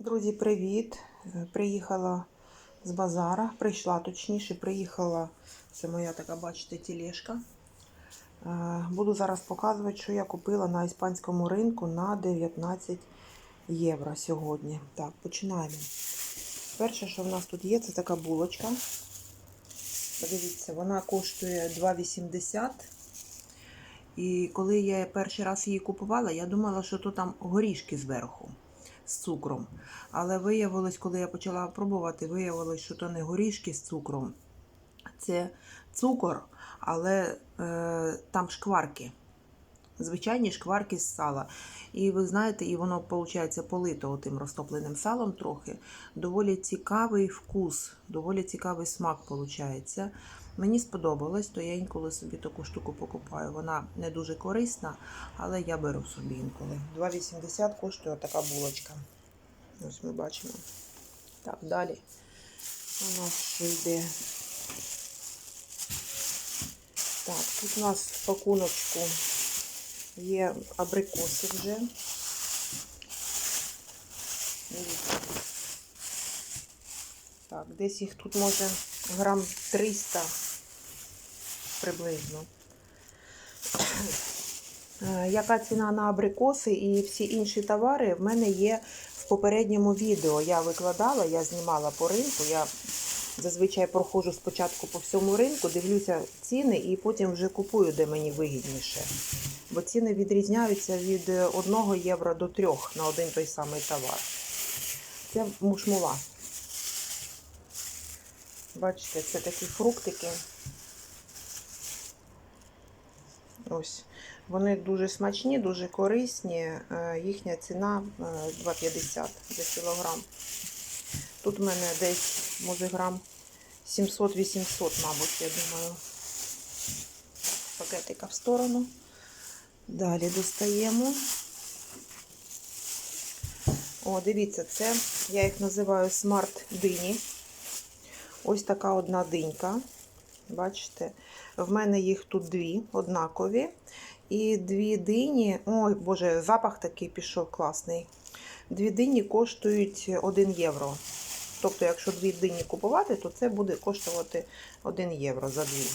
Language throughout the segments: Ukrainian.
Друзі, привіт! Е, Приїхала з базара, прийшла точніше, приїхала. Це моя така, бачите, тележка. Е, Буду зараз показувати, що я купила на іспанському ринку на 19 євро сьогодні. Так, починаємо. Перше, що в нас тут є, це така булочка. Подивіться, вона коштує 2,80. І коли я перший раз її купувала, я думала, що то там горішки зверху з цукром. Але виявилось, коли я почала пробувати, виявилось, що то не горішки з цукром, це цукор, але е, там шкварки. Звичайні шкварки з сала. І ви знаєте, і воно, виходить, полито тим розтопленим салом трохи. Доволі цікавий вкус, доволі цікавий смак виходить. Мені сподобалось, то я інколи собі таку штуку покупаю. Вона не дуже корисна, але я беру собі інколи. 2,80 коштує така булочка. Ось ми бачимо. Так, далі у нас що йде. Так, тут у нас в пакуночку є абрикоси вже. Так, десь їх тут може грам 300 приблизно. Е, Яка ціна на абрикоси і всі інші товари в мене є в попередньому відео. Я викладала, я знімала по ринку. Я зазвичай проходжу спочатку по всьому ринку, дивлюся ціни і потім вже купую, де мені вигідніше. Бо ціни відрізняються від 1 євро до 3 на один той самий товар. Це мушмула. Бачите, це такі фруктики. Ось. Вони дуже смачні, дуже корисні. Е, Їхня ціна е, 2,50 за кілограм. Тут в мене десь, може, грам 700-800, мабуть, я думаю. Пакетика в сторону. Далі достаємо. О, дивіться, це я їх називаю смарт дині. Ось така одна динька. Бачите, в мене їх тут дві однакові. І дві дині, ой, боже, запах такий пішов класний. Дві дині коштують 1 євро. Тобто, якщо дві дині купувати, то це буде коштувати 1 євро за дві.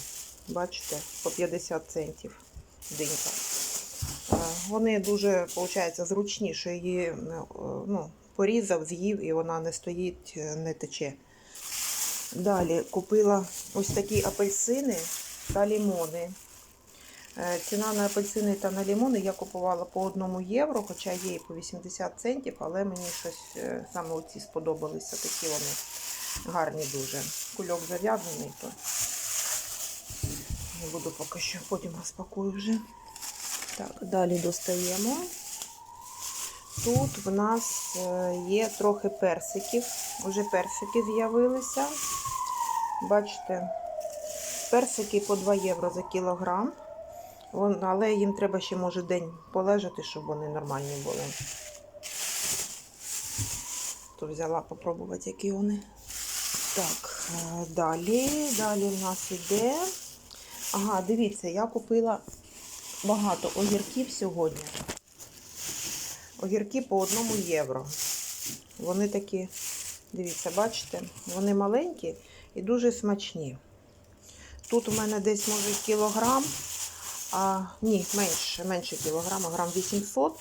Бачите, по 50 центів динька. Е, Вони дуже, виходить, зручні, що її е, ну, порізав, з'їв і вона не стоїть, е, не тече. Далі купила ось такі апельсини та лімони. Е, Ціна на апельсини та на лімони я купувала по 1 євро, хоча є і по 80 центів, але мені щось е, саме оці сподобалися. Такі вони гарні дуже. Кульок зав'язаний, то не буду поки що, потім розпакую вже. Так, далі достаємо. Тут в нас е, є трохи персиків. Уже персики з'явилися. Бачите, персики по 2 євро за кілограм. Але їм треба ще, може, день полежати, щоб вони нормальні були. То взяла попробувати, які вони. Так, е, далі. Далі в нас іде. Ага, дивіться, я купила багато огірків сьогодні. Огірки по 1 євро. Вони такі, дивіться, бачите, вони маленькі і дуже смачні. Тут у мене десь може кілограм, а ні, менше, менше кілограма, грам 800.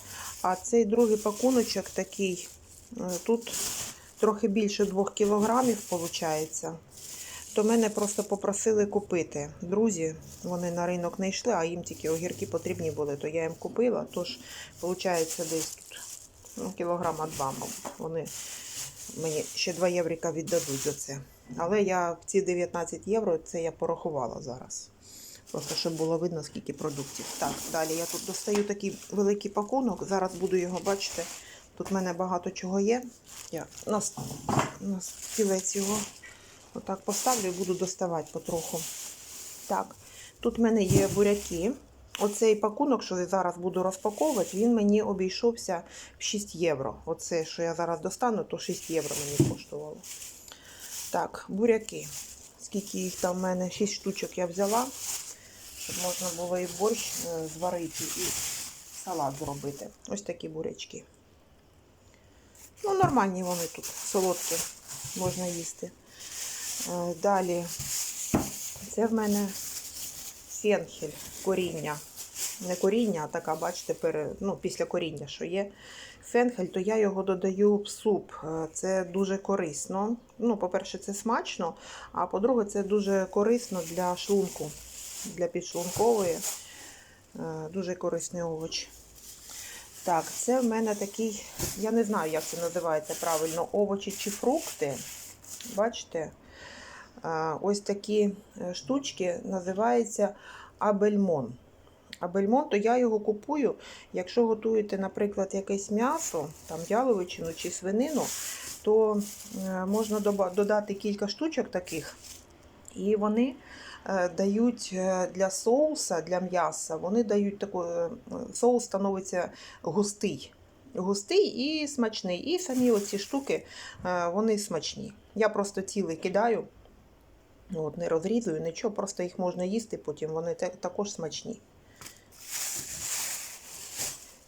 А цей другий пакуночок такий, е, тут трохи більше 2 кілограмів виходить. То мене просто попросили купити. Друзі, вони на ринок не йшли, а їм тільки огірки потрібні були, то я їм купила. Тож, виходить, десь ну, кілограма два. Вони мені ще 2 єврика віддадуть за це. Але я ці 19 євро це я порахувала зараз. Просто щоб було видно, скільки продуктів. Так, далі я тут достаю такий великий пакунок. Зараз буду його бачити. Тут в мене багато чого є. Я на, на стілець його отак поставлю і буду доставати потроху. Так, тут в мене є буряки. Оцей пакунок, що я зараз буду розпаковувати, він мені обійшовся в 6 євро. Оце, що я зараз достану, то 6 євро мені коштувало. Так, буряки. Скільки їх там в мене? 6 штучок я взяла, щоб можна було і борщ е, зварити, і салат зробити. Ось такі бурячки. Ну, нормальні вони тут, солодкі, можна їсти. Е, Далі, це в мене фенхель, коріння. Не коріння, а така, бачите, пере, ну, після коріння, що є фенхель, то я його додаю в суп. Е, Це дуже корисно. Ну, по-перше, це смачно, а по-друге, це дуже корисно для шлунку, для підшлункової. Е, Дуже корисний овоч. Так, це в мене такий, я не знаю, як це називається правильно, овочі чи фрукти. Бачите? Е, Ось такі штучки називаються абельмон. Абельмон, то я його купую, якщо готуєте, наприклад, якесь м'ясо, там яловичину чи свинину, то е, можна додати кілька штучок таких, і вони е, дають е, для соуса, для м'яса, вони дають таку, соус становиться густий. Густий і смачний. І самі оці штуки вони смачні. Я просто цілий кидаю, ну, от не розрізую, нічого, просто їх можна їсти, потім вони також смачні.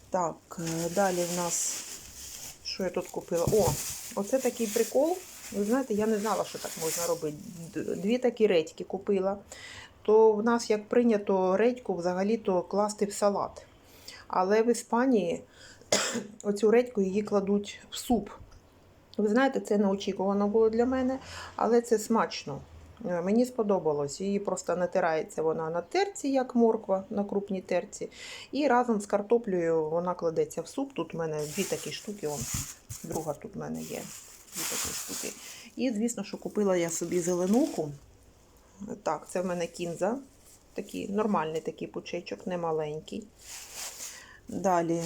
Так, е, далі в нас, що я тут купила? О, оце такий прикол. Ви знаєте, я не знала, що так можна робити. Дві такі редьки купила. То в нас, як прийнято, редьку взагалі-то класти в салат. Але в Іспанії оцю редьку її кладуть в суп. Ви знаєте, це неочікувано було для мене, але це смачно. Е, Мені сподобалось. Її просто натирається вона на терці, як морква на крупній терці. І разом з картоплею вона кладеться в суп. Тут у мене дві такі штуки, он, друга тут в мене є. Дві такі штуки. І, звісно, що купила я собі зеленуху. Так, це в мене кінза. Такий нормальний такий пучечок, не маленький. Далі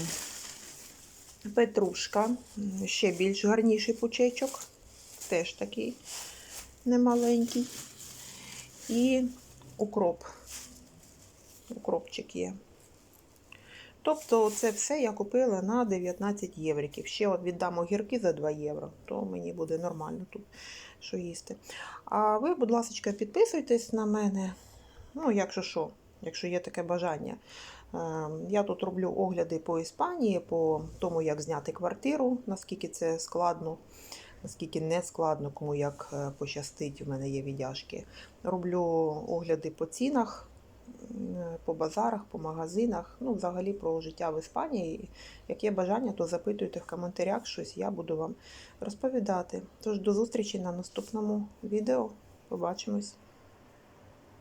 петрушка, ще більш гарніший пучечок, теж такий немаленький. І укроп. Укропчик є. Тобто це все я купила на 19 євриків. Ще от віддам огірки за 2 євро, то мені буде нормально тут що їсти. А ви, будь ласка, підписуйтесь на мене. Ну, якщо що, якщо є таке бажання. Е, Я тут роблю огляди по Іспанії, по тому, як зняти квартиру, наскільки це складно, наскільки не складно, кому як е, пощастить. У мене є віддяшки. Роблю огляди по цінах, по базарах, по магазинах, ну, взагалі про життя в Іспанії. Як є бажання, то запитуйте в коментарях щось, я буду вам розповідати. Тож до зустрічі на наступному відео. Побачимось!